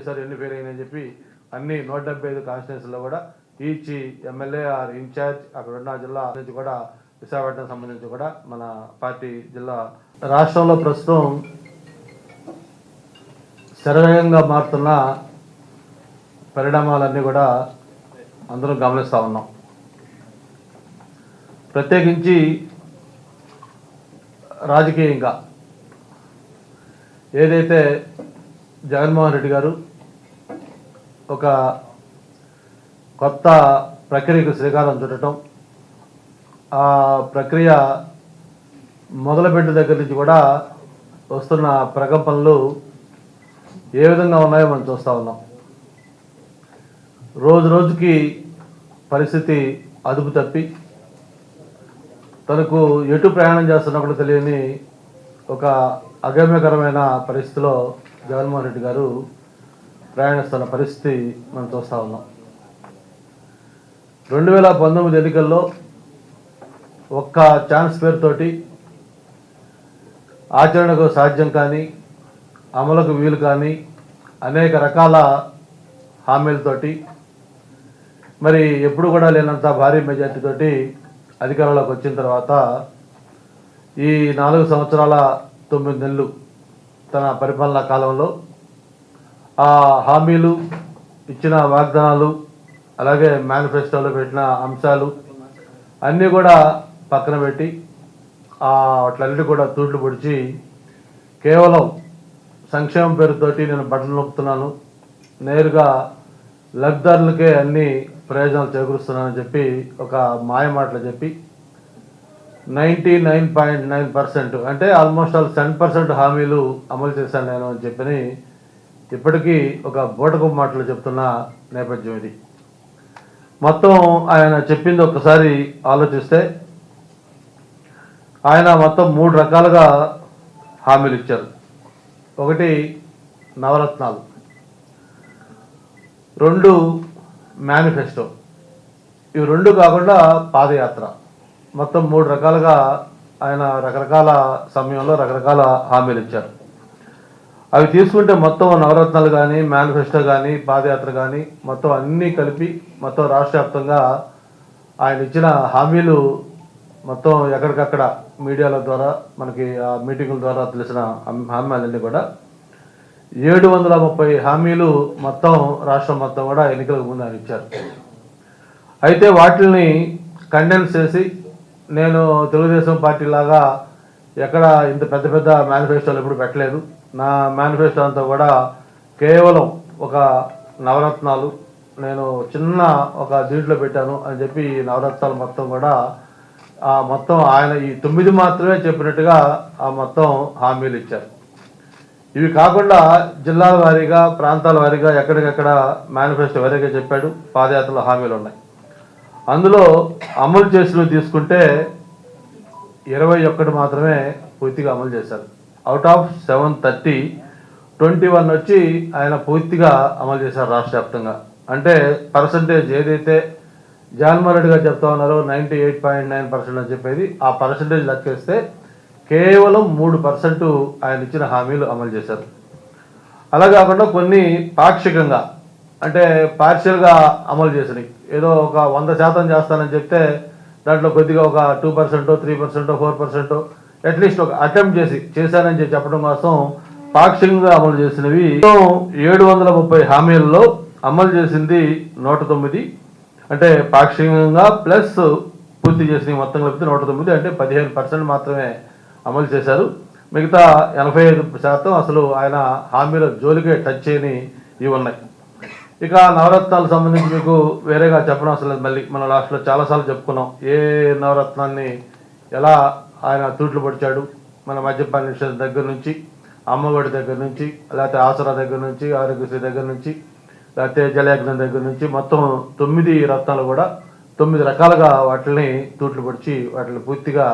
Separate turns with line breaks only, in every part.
చేశారు ఎన్ని ఫెయిల్ అయినాయని చెప్పి అన్ని నూట డెబ్బై ఐదు కాన్స్టిట్యున్సీలో కూడా ఈచ్ ఎమ్మెల్యే ఆర్ ఇన్ఛార్జ్ అక్కడ ఉన్న జిల్లా నుంచి కూడా విశాఖపట్నం సంబంధించి కూడా మన పార్టీ జిల్లా రాష్ట్రంలో ప్రస్తుతం శరవేగంగా మారుతున్న పరిణామాలన్నీ కూడా అందరం గమనిస్తూ ఉన్నాం. ప్రత్యేకించి రాజకీయంగా ఏదైతే జగన్మోహన్ రెడ్డి గారు ఒక కొత్త ప్రక్రియకు శ్రీకారం చుట్టడం ఆ ప్రక్రియ మొదలుపెట్టిన దగ్గర నుంచి కూడా వస్తున్న ప్రకంపనలు ఏ విధంగా ఉన్నాయో మనం చూస్తూ ఉన్నాం. రోజు రోజుకి పరిస్థితి అదుపు తప్పి తనకు ఎటు ప్రయాణం చేస్తున్నప్పుడు తెలియని ఒక అగమ్యకరమైన పరిస్థితిలో జగన్మోహన్ రెడ్డి గారు ప్రయాణిస్తున్న పరిస్థితి మనం చూస్తూ ఉన్నాం. రెండు వేల పంతొమ్మిది ఎన్నికల్లో ఒక్క ఛాన్స్ పేరుతోటి ఆచరణకు సాధ్యం కానీ అమలుకు వీలు కానీ అనేక రకాల హామీలతోటి మరి ఎప్పుడు కూడా లేనంత భారీ మెజార్టీతోటి అధికారంలోకి వచ్చిన తర్వాత ఈ నాలుగు సంవత్సరాల తొమ్మిది నెలలు తన పరిపాలనా కాలంలో ఆ హామీలు ఇచ్చిన వాగ్దానాలు అలాగే మేనిఫెస్టోలో పెట్టిన అంశాలు అన్నీ కూడా పక్కన పెట్టి ఆ వాటిలన్నిటి కూడా తూట్లు పొడిచి కేవలం సంక్షేమం పేరుతోటి నేను బట్టలు నొప్పుతున్నాను నేరుగా లబ్ధిదారులకే అన్ని ప్రయోజనాలు చేకూరుస్తున్నానని చెప్పి ఒక మాయ మాటలు చెప్పి ninety nine point nine percent అంటే ఆల్మోస్ట్ ఆల్ సెవెన్ పర్సెంట్ హామీలు అమలు చేశాను నేను అని చెప్పని ఇప్పటికీ ఒక బూటకు మాటలు చెప్తున్న నేపథ్యం ఇది. మొత్తం ఆయన చెప్పింది ఒక్కసారి ఆలోచిస్తే ఆయన మొత్తం మూడు రకాలుగా హామీలు ఇచ్చారు. ఒకటి నవరత్నాలు. రెండు మేనిఫెస్టో. ఇవి రెండు కాకుండా పాదయాత్ర. మొత్తం మూడు రకాలుగా ఆయన రకరకాల సమయంలో రకరకాల హామీలు ఇచ్చారు. అవి తీసుకుంటే మొత్తం నవరత్నాలు కానీ మేనిఫెస్టో కానీ పాదయాత్ర కానీ మొత్తం అన్నీ కలిపి మొత్తం రాష్ట్ర వ్యాప్తంగా ఆయన ఇచ్చిన హామీలు మొత్తం ఎక్కడికక్కడ మీడియాల ద్వారా మనకి ఆ మీటింగుల ద్వారా తెలిసిన హామీలన్నీ కూడా ఏడు వందల ముప్పై హామీలు మొత్తం రాష్ట్రం మొత్తం కూడా ఎన్నికలకు ముందు ఆయన ఇచ్చారు. అయితే వాటిని కండెన్స్ చేసి నేను తెలుగుదేశం పార్టీ లాగా ఎక్కడ ఇంత పెద్ద పెద్ద మేనిఫెస్టోలు ఎప్పుడు పెట్టలేదు. నా మేనిఫెస్టో అంతా కూడా కేవలం ఒక నవరత్నాలు. నేను చిన్న ఒక దీంట్లో పెట్టాను అని చెప్పి నవరత్నాలు మొత్తం కూడా ఆ మొత్తం ఆయన ఈ తొమ్మిది మాత్రమే చెప్పినట్టుగా ఆ మొత్తం హామీలు ఇచ్చారు. ఇవి కాకుండా జిల్లాల వారీగా ప్రాంతాల వారీగా ఎక్కడికెక్కడ మేనిఫెస్టో వారీగా చెప్పాడు. పాదయాత్రలో హామీలు ఉన్నాయి. అందులో అమలు చేసినవి తీసుకుంటే ఇరవై ఒక్కటి మాత్రమే పూర్తిగా అమలు చేశారు. Out of seven thirty twenty one వచ్చి ఆయన పూర్తిగా అమలు చేశారు రాష్ట్ర వ్యాప్తంగా. అంటే పర్సంటేజ్ ఏదైతే జగన్మోహన్ రెడ్డి గారు చెప్తా ఉన్నారో ninety eight point nine percent అని చెప్పేది ఆ పర్సంటేజ్ లెక్కేస్తే కేవలం మూడు పర్సెంట్ ఆయన ఇచ్చిన హామీలు అమలు చేశారు. అలా కాకుండా కొన్ని పాక్షికంగా అంటే పార్షియల్గా అమలు చేసినాయి. ఏదో ఒక వంద శాతం చేస్తానని చెప్తే దాంట్లో కొద్దిగా ఒక టూ పర్సెంటో త్రీ పర్సెంటో ఫోర్ పర్సెంటో అట్లీస్ట్ ఒక అటెంప్ట్ చేసి చేశానని చెప్పి చెప్పడం కోసం పాక్షికంగా అమలు చేసినవి. ఏడు వందల ముప్పై హామీలలో అమలు చేసింది నూట తొమ్మిది అంటే పాక్షికంగా ప్లస్ పూర్తి చేసిన మొత్తం కలిపితే నూట తొమ్మిది అంటే పదిహేను పర్సెంట్ మాత్రమే అమలు చేశారు. మిగతా ఎనభై ఐదు శాతం అసలు ఆయన హామీల జోలికే టచ్ చేయని ఇవి ఉన్నాయి. ఇక నవరత్నాలకు సంబంధించి మీకు వేరేగా చెప్పడం అసలు మళ్ళీ మన లాస్ట్లో చాలాసార్లు చెప్పుకున్నాం. ఏ నవరత్నాన్ని ఎలా ఆయన తూట్లు పొడిచాడు. మన మద్యపాన నిషేధం దగ్గర నుంచి అమ్మఒడి దగ్గర నుంచి లేకపోతే ఆసరా దగ్గర నుంచి ఆరోగ్యశ్రీ దగ్గర నుంచి లేకపోతే జలయజ్ఞం దగ్గర నుంచి మొత్తం తొమ్మిది రత్నాలు కూడా తొమ్మిది రకాలుగా వాటిని తూట్లు పొడిచి వాటిని పూర్తిగా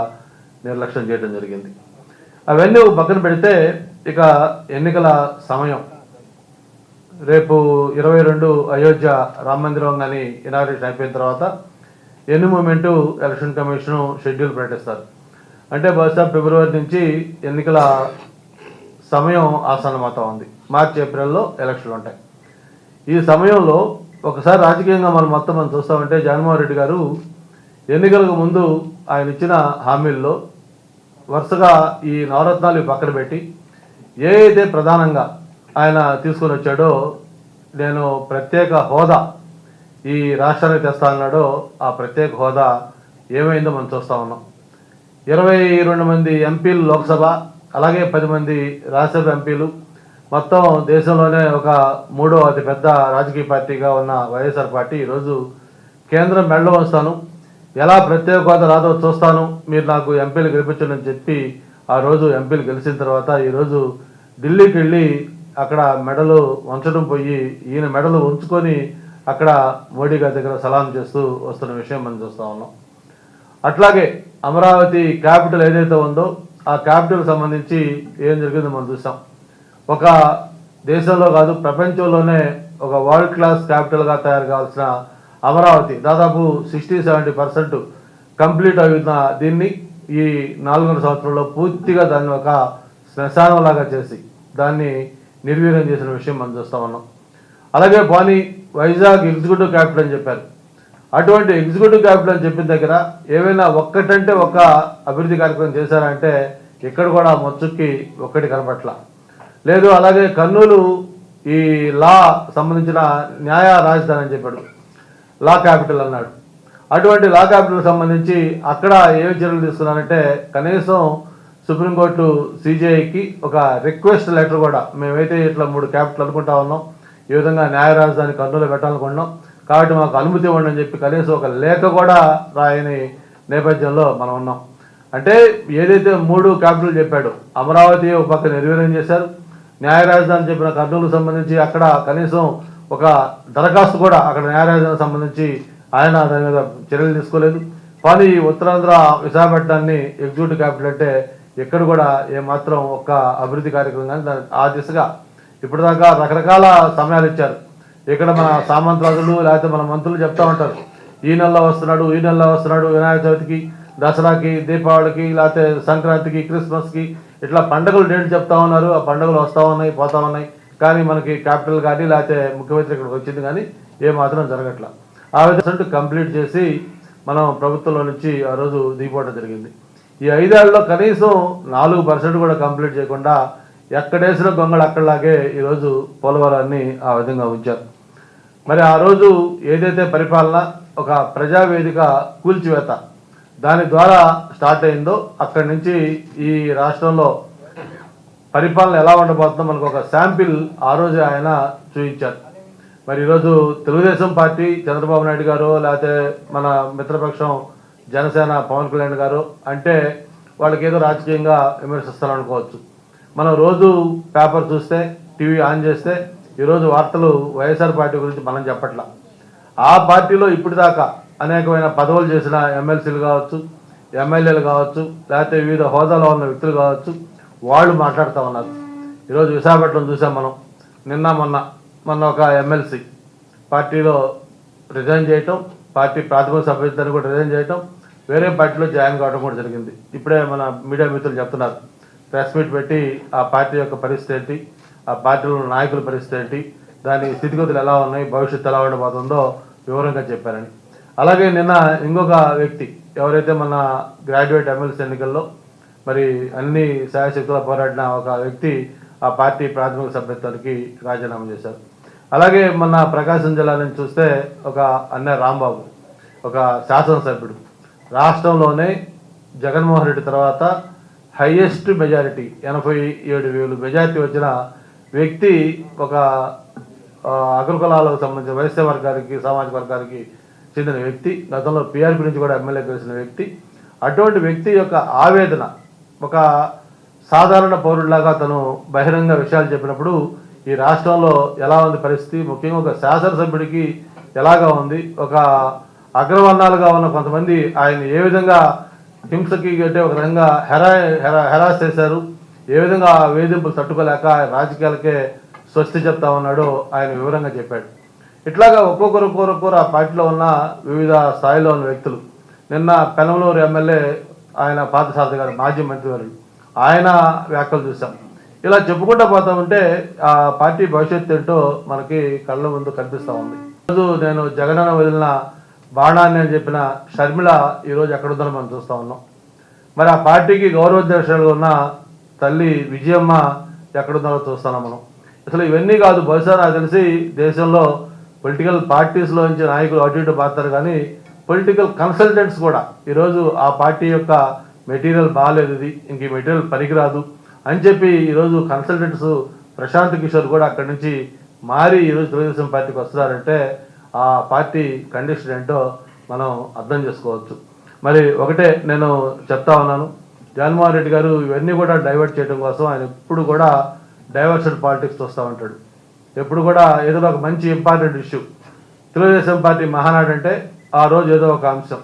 నిర్లక్ష్యం చేయడం జరిగింది. అవన్నీ పక్కన పెడితే ఇక ఎన్నికల సమయం. రేపు ఇరవై రెండు అయోధ్య రామ మందిరం కానీ ఇనాగ్రేషన్ అయిపోయిన తర్వాత ఎన్ని మూమెంటు ఎలక్షన్ కమిషన్ షెడ్యూల్ ప్రకటిస్తారు. అంటే బహుశా ఫిబ్రవరి నుంచి ఎన్నికల సమయం ఆసన్నమవుతా ఉంది మార్చి ఏప్రిల్లో ఎలక్షన్లు ఉంటాయి. ఈ సమయంలో ఒకసారి రాజకీయంగా మనం మొత్తం మనం చూస్తామంటే జగన్మోహన్ రెడ్డి గారు ఎన్నికలకు ముందు ఆయన ఇచ్చిన హామీల్లో వరుసగా ఈ నవరత్నాలు పక్కన పెట్టి ఏ అయితే ప్రధానంగా ఆయన తీసుకొని వచ్చాడో నేను ప్రత్యేక హోదా ఈ రాష్ట్రానికి తెస్తా అన్నాడో ఆ ప్రత్యేక హోదా ఏమైందో మనం చూస్తా ఉన్నాం. ఇరవై రెండు మంది ఎంపీలు లోక్సభ అలాగే పది మంది రాజ్యసభ ఎంపీలు. మొత్తం దేశంలోనే ఒక మూడో అతిపెద్ద రాజకీయ పార్టీగా ఉన్న వైఎస్ఆర్ పార్టీ ఈరోజు కేంద్రం మెడలో వస్తాను ఎలా ప్రత్యేక హోదా రాదో చూస్తాను. మీరు నాకు ఎంపీలు గెలిపించండి చెప్పి ఆ రోజు ఎంపీలు గెలిచిన తర్వాత ఈరోజు ఢిల్లీకి వెళ్ళి అక్కడ మెడలు వంచడం పోయి ఈయన మెడలు ఉంచుకొని అక్కడ మోడీ గారి దగ్గర సలాం చేస్తూ వస్తున్న విషయం మనం చూస్తా ఉన్నాం. అట్లాగే అమరావతి క్యాపిటల్ ఏదైతే ఉందో ఆ క్యాపిటల్ సంబంధించి ఏం జరిగిందో మనం చూసాం ఒక దేశంలో కాదు ప్రపంచంలోనే ఒక వరల్డ్ క్లాస్ క్యాపిటల్గా తయారు కావాల్సిన అమరావతి దాదాపు సిక్స్టీ సెవెంటీ పర్సెంట్ కంప్లీట్ అవుతున్న దీన్ని ఈ నాలుగున్నర సంవత్సరంలో పూర్తిగా దాన్ని ఒక శ్మశానంలాగా చేసి దాన్ని నిర్వీర్యం చేసిన విషయం మనం చూస్తా ఉన్నాం. అలాగే పోనీ వైజాగ్ ఎగ్జిక్యూటివ్ క్యాపిటల్ అని చెప్పారు. అటువంటి ఎగ్జిక్యూటివ్ క్యాపిటల్ అని చెప్పిన దగ్గర ఏమైనా ఒక్కటంటే ఒక అభివృద్ధి కార్యక్రమం చేశారంటే ఇక్కడ కూడా మొచ్చుక్కి ఒక్కటి కనపట్ల. లేదు అలాగే కర్నూలు ఈ లా సంబంధించిన న్యాయ రాజధాని అని చెప్పాడు. లా క్యాపిటల్ అన్నాడు. అటువంటి లా క్యాపిటల్ సంబంధించి అక్కడ ఏ చర్యలు తీసుకున్నారంటే కనీసం సుప్రీంకోర్టు సిజేఐకి ఒక రిక్వెస్ట్ లెటర్ కూడా మేమైతే ఇట్లా మూడు క్యాపిటల్ అనుకుంటా ఉన్నాం. ఈ విధంగా న్యాయ రాజధాని కర్నూలు పెట్టాలనుకుంటున్నాం. కాబట్టి మాకు అనుమతి ఇవ్వండి అని చెప్పి కనీసం ఒక లేఖ కూడా రాయని నేపథ్యంలో మనం ఉన్నాం. అంటే ఏదైతే మూడు క్యాపిటల్ చెప్పాడో అమరావతి ఒక పక్క నిర్వీర్యం చేశారు న్యాయ రాజధాని చెప్పిన కర్నూలుకు సంబంధించి అక్కడ కనీసం ఒక దరఖాస్తు కూడా అక్కడ న్యాయ రాజధానికి సంబంధించి ఆయన దాని మీద చర్యలు తీసుకోలేదు. కానీ ఈ ఉత్తరాంధ్ర విశాఖపట్నాన్ని ఎగ్జిక్యూటివ్ క్యాపిటల్ అంటే ఎక్కడ కూడా ఏమాత్రం ఒక్క అభివృద్ధి కార్యక్రమం కానీ దాని- ఆ దిశగా ఇప్పటిదాకా రకరకాల సమయాలు ఇచ్చారు. ఇక్కడ మన సామంతరాజులు లేకపోతే మన మంత్రులు చెప్తా ఉంటారు. ఈ నెలలో వస్తున్నాడు ఈ నెలలో వస్తున్నాడు వినాయక చవితికి దసరాకి దీపావళికి లేకపోతే సంక్రాంతికి క్రిస్మస్కి ఇట్లా పండుగలు డేట్ చెప్తా ఉన్నారు. ఆ పండుగలు వస్తూ ఉన్నాయి పోతా ఉన్నాయి. కానీ మనకి క్యాపిటల్ కానీ లేకపోతే ముఖ్యమంత్రి ఇక్కడికి వచ్చింది కానీ ఏమాత్రం మాత్రం జరగట్ల. ఆ విధంగా కంప్లీట్ చేసి మనం ప్రభుత్వంలో నుంచి ఆ రోజు దిగిపోవడం జరిగింది. ఈ ఐదేళ్ళలో కనీసం నాలుగు పర్సెంట్ కూడా కంప్లీట్ చేయకుండా ఎక్కడేసిన గొంగళ అక్కడలాగే ఈరోజు పోలవరాన్ని ఆ విధంగా ఉంచారు. మరి ఆ రోజు ఏదైతే పరిపాలన ఒక ప్రజావేదిక కూల్చివేత దాని ద్వారా స్టార్ట్ అయిందో అక్కడి నుంచి ఈ రాష్ట్రంలో పరిపాలన ఎలా ఉండబోతుందో మనకు ఒక శాంపిల్ ఆ రోజు ఆయన చూపించారు. మరి ఈరోజు తెలుగుదేశం పార్టీ చంద్రబాబు నాయుడు గారు లేకపోతే మన మిత్రపక్షం జనసేన పవన్ కళ్యాణ్ గారు అంటే వాళ్ళకి ఏదో రాజకీయంగా విమర్శిస్తారనుకోవచ్చు. మనం రోజు పేపర్ చూస్తే టీవీ ఆన్ చేస్తే ఈరోజు వార్తలు వైఎస్ఆర్ పార్టీ గురించి మనం చెప్పట్లా. ఆ పార్టీలో ఇప్పటిదాకా అనేకమైన పదవులు చేసిన ఎమ్మెల్సీలు కావచ్చు ఎమ్మెల్యేలు కావచ్చు లేకపోతే వివిధ హోదాలో ఉన్న వ్యక్తులు కావచ్చు వాళ్ళు మాట్లాడుతూ ఉన్నారు. ఈరోజు విశాఖపట్నం చూసాం మనం. నిన్న మొన్న మొన్న ఒక ఎమ్మెల్సీ పార్టీలో రిజైన్ చేయటం పార్టీ ప్రాథమిక సభ్యత్వాన్ని కూడా రిజైన్ చేయటం వేరే పార్టీలో జాయిన్ కావడం కూడా జరిగింది. ఇప్పుడే మన మీడియా మిత్రులు చెప్తున్నారు. ప్రెస్ మీట్ పెట్టి ఆ పార్టీ యొక్క పరిస్థితి ఏంటి? ఆ పార్టీలో ఉన్న నాయకుల పరిస్థితి ఏంటి? దాని స్థితిగతులు ఎలా ఉన్నాయి? భవిష్యత్తు ఎలా ఉండబోతుందో వివరంగా చెప్పారని. అలాగే నిన్న ఇంకొక వ్యక్తి ఎవరైతే మన గ్రాడ్యుయేట్ ఎమ్మెల్సీ ఎన్నికల్లో మరి అన్ని శాయశక్తుల పోరాడిన ఒక వ్యక్తి ఆ పార్టీ ప్రాథమిక సభ్యత్వానికి రాజీనామా చేశారు. అలాగే మన ప్రకాశం జిల్లా నుంచి చూస్తే ఒక అన్న రాంబాబు ఒక శాసనసభ్యుడు. రాష్ట్రంలోనే జగన్మోహన్ రెడ్డి తర్వాత హయ్యెస్ట్ మెజారిటీ ఎనభై ఏడు వేలు మెజారిటీ వచ్చిన వ్యక్తి ఒక అగ్రకులాలకు సంబంధించిన వైశ్య వర్గానికి సామాజిక వర్గానికి చెందిన వ్యక్తి గతంలో పిఆర్పి నుంచి కూడా ఎమ్మెల్యే గెలిచిన వ్యక్తి అటువంటి వ్యక్తి యొక్క ఆవేదన ఒక సాధారణ పౌరుడిలాగా తను బహిరంగ విషయాలు చెప్పినప్పుడు ఈ రాష్ట్రంలో ఎలా ఉంది పరిస్థితి ముఖ్యంగా ఒక శాసనసభ్యుడికి ఎలాగా ఉంది ఒక అగ్రవర్ణాలుగా ఉన్న కొంతమంది ఆయన ఏ విధంగా హింసకి అంటే ఒక విధంగా హెరా హెరా హెరాస్ చేశారు ఏ విధంగా వేధింపులు తట్టుకోలేక రాజకీయాలకే స్వస్తి చెప్తా ఉన్నాడో ఆయన వివరంగా చెప్పాడు. ఇట్లాగా ఒక్కొక్కరు ఒక్కొక్కరు ఆ పార్టీలో ఉన్న వివిధ స్థాయిలో ఉన్న వ్యక్తులు. నిన్న పెనమలూరు ఎమ్మెల్యే ఆయన పార్థసారథి గారు మాజీ మంత్రివర్యులు ఆయన వ్యాఖ్యలు చూసాం ఇలా చెప్పుకుంటా పోతా ఉంటే ఆ పార్టీ భవిష్యత్తు ఏంటో మనకి కళ్ళ ముందు కనిపిస్తూ ఉంది. ఈరోజు నేను జగనన్న వదిలిన బాణాన్ని అని చెప్పిన షర్మిళ ఈరోజు ఎక్కడుందని మనం చూస్తూ ఉన్నాం. మరి ఆ పార్టీకి గౌరవాధ్యక్షులుగా ఉన్న తల్లి విజయమ్మ ఎక్కడున్నారో చూస్తాను మనం. అసలు ఇవన్నీ కాదు బహుశా నాకు తెలిసి దేశంలో పొలిటికల్ పార్టీస్లో నుంచి నాయకులు అటు ఇటు పారుతారు కానీ పొలిటికల్ కన్సల్టెంట్స్ కూడా. ఈరోజు ఆ పార్టీ యొక్క మెటీరియల్ బాగాలేదు ఇది ఇంక ఈ మెటీరియల్ పనికిరాదు అని చెప్పి ఈరోజు కన్సల్టెంట్స్ ప్రశాంత్ కిషోర్ కూడా అక్కడి నుంచి మారి ఈరోజు తెలుగుదేశం పార్టీకి వస్తున్నారంటే ఆ పార్టీ కండిషన్ ఏంటో మనం అర్థం చేసుకోవచ్చు. మరి ఒకటే నేను చెప్తా ఉన్నాను. జగన్మోహన్ రెడ్డి గారు ఇవన్నీ కూడా డైవర్ట్ చేయడం కోసం ఆయన ఎప్పుడు కూడా డైవర్షన్ పాలిటిక్స్ వస్తూ ఉంటాడు. ఎప్పుడు కూడా ఏదో ఒక మంచి important issue Telugu Desam party Mahanadu అంటే ఆ రోజు ఏదో ఒక అంశం.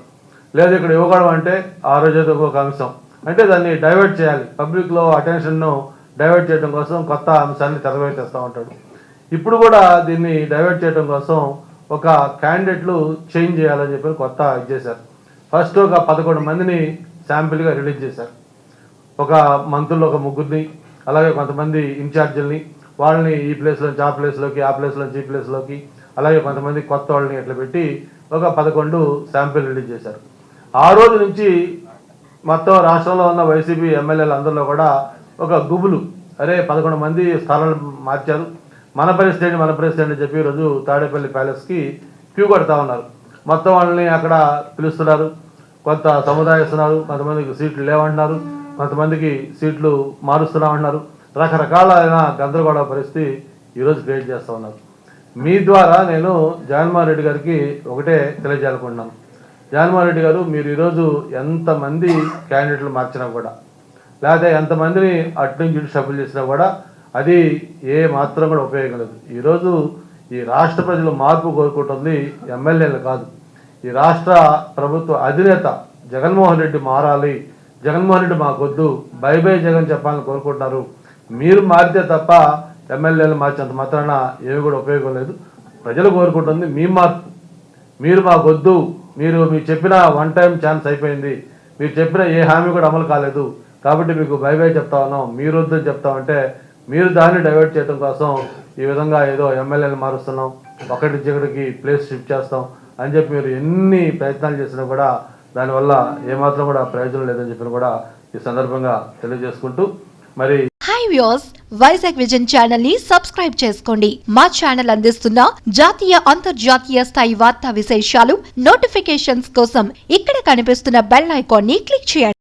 లేదు ఇక్కడ ఇవ్వగడం అంటే ఆ రోజు ఏదో ఒక అంశం. అంటే దాన్ని డైవర్ట్ చేయాలి. పబ్లిక్లో అటెన్షన్ను డైవర్ట్ చేయడం కోసం కొత్త అంశాన్ని తెరవేస్తూ ఉంటాడు. ఇప్పుడు కూడా దీన్ని డైవర్ట్ చేయడం కోసం ఒక క్యాండిడేట్లు చేంజ్ చేయాలని చెప్పి కొత్త ఇది చేశారు. ఫస్ట్ ఒక పదకొండు మందిని శాంపిల్గా రిలీజ్ చేశారు. ఒక మంత్రుల్లో ఒక ముగ్గురిని అలాగే కొంతమంది ఇన్ఛార్జీలని వాళ్ళని ఈ ప్లేస్లో ఆ ప్లేస్లోకి ఆ ప్లేస్లో ఈ ప్లేస్లోకి అలాగే కొంతమంది కొత్త వాళ్ళని ఇట్లా పెట్టి ఒక పదకొండు శాంపిల్ రిలీజ్ చేశారు. ఆ రోజు నుంచి మొత్తం రాష్ట్రంలో ఉన్న వైసీపీ ఎమ్మెల్యేలు అందరిలో కూడా ఒక గుబులు. అరే పదకొండు మంది స్థలాలు మార్చారు. మన పరిస్థితి మన పరిస్థితి అని చెప్పి ఈరోజు తాడేపల్లి ప్యాలెస్కి క్యూ కొడతా ఉన్నారు. మొత్తం వాళ్ళని అక్కడ పిలుస్తున్నారు. కొంత సముదాయిస్తున్నారు. కొంతమందికి సీట్లు లేవంటున్నారు. కొంతమందికి సీట్లు మారుస్తున్నామంటున్నారు రకరకాలైన గందరగోళ పరిస్థితి ఈరోజు క్రియేట్ చేస్తూ ఉన్నారు. మీ ద్వారా నేను జగన్మోహన్ రెడ్డి గారికి ఒకటే తెలియజేయాలనుకుంటున్నాను జగన్మోహన్ రెడ్డి గారు మీరు ఈరోజు ఎంతమంది క్యాండిడేట్లు మార్చినా కూడా లేకపోతే ఎంతమందిని అటు నుంచి ఇటు చేసినా కూడా అది ఏ మాత్రం కూడా ఉపయోగం లేదు. ఈరోజు ఈ రాష్ట్ర ప్రజలు మార్పు కోరుకుంటుంది ఎమ్మెల్యేలు కాదు. ఈ రాష్ట్ర ప్రభుత్వ అధినేత జగన్మోహన్ రెడ్డి మారాలి జగన్మోహన్ రెడ్డి మాకొద్దు బై బై జగన్ చెప్పాలని కోరుకుంటున్నారు. మీరు మారితే తప్ప ఎమ్మెల్యేలు మార్చేంత మాత్రాన ఏమి కూడా ఉపయోగం లేదు. ప్రజలు కోరుకుంటుంది మీ మార్పు. మీరు మాకొద్దు మీరు మీరు చెప్పిన వన్ టైం ఛాన్స్ అయిపోయింది. మీరు చెప్పిన ఏ హామీ కూడా అమలు కాలేదు. కాబట్టి మీకు బై బై చెప్తా ఉన్నాం. మీరు వద్దని చెప్తామంటే మీరు దాన్ని డైవర్ట్ చేయడం కోసం ఈ విధంగా ఏదో ఎమ్మెల్యేలు మారుస్తున్నాం. ఒకటి జగడికి ప్లేస్ షిఫ్ట్ చేస్తాం అని చెప్పి మీరు ఎన్ని ప్రయత్నాలు చేసినా కూడా దానివల్ల ఏమాత్రం కూడా ప్రయోజనం లేదని చెప్పి కూడా ఈ సందర్భంగా తెలియజేసుకుంటూ మరి
హాయ్ వ్యూస్ వైజాగ్ విజన్ ఛానల్ని సబ్స్క్రైబ్ చేసుకోండి. మా ఛానల్ అందిస్తున్న జాతీయ అంతర్జాతీయ స్థాయి వార్తా విశేషాలు నోటిఫికేషన్స్ కోసం ఇక్కడ కనిపిస్తున్న బెల్ ఐకాన్ని క్లిక్ చేయండి.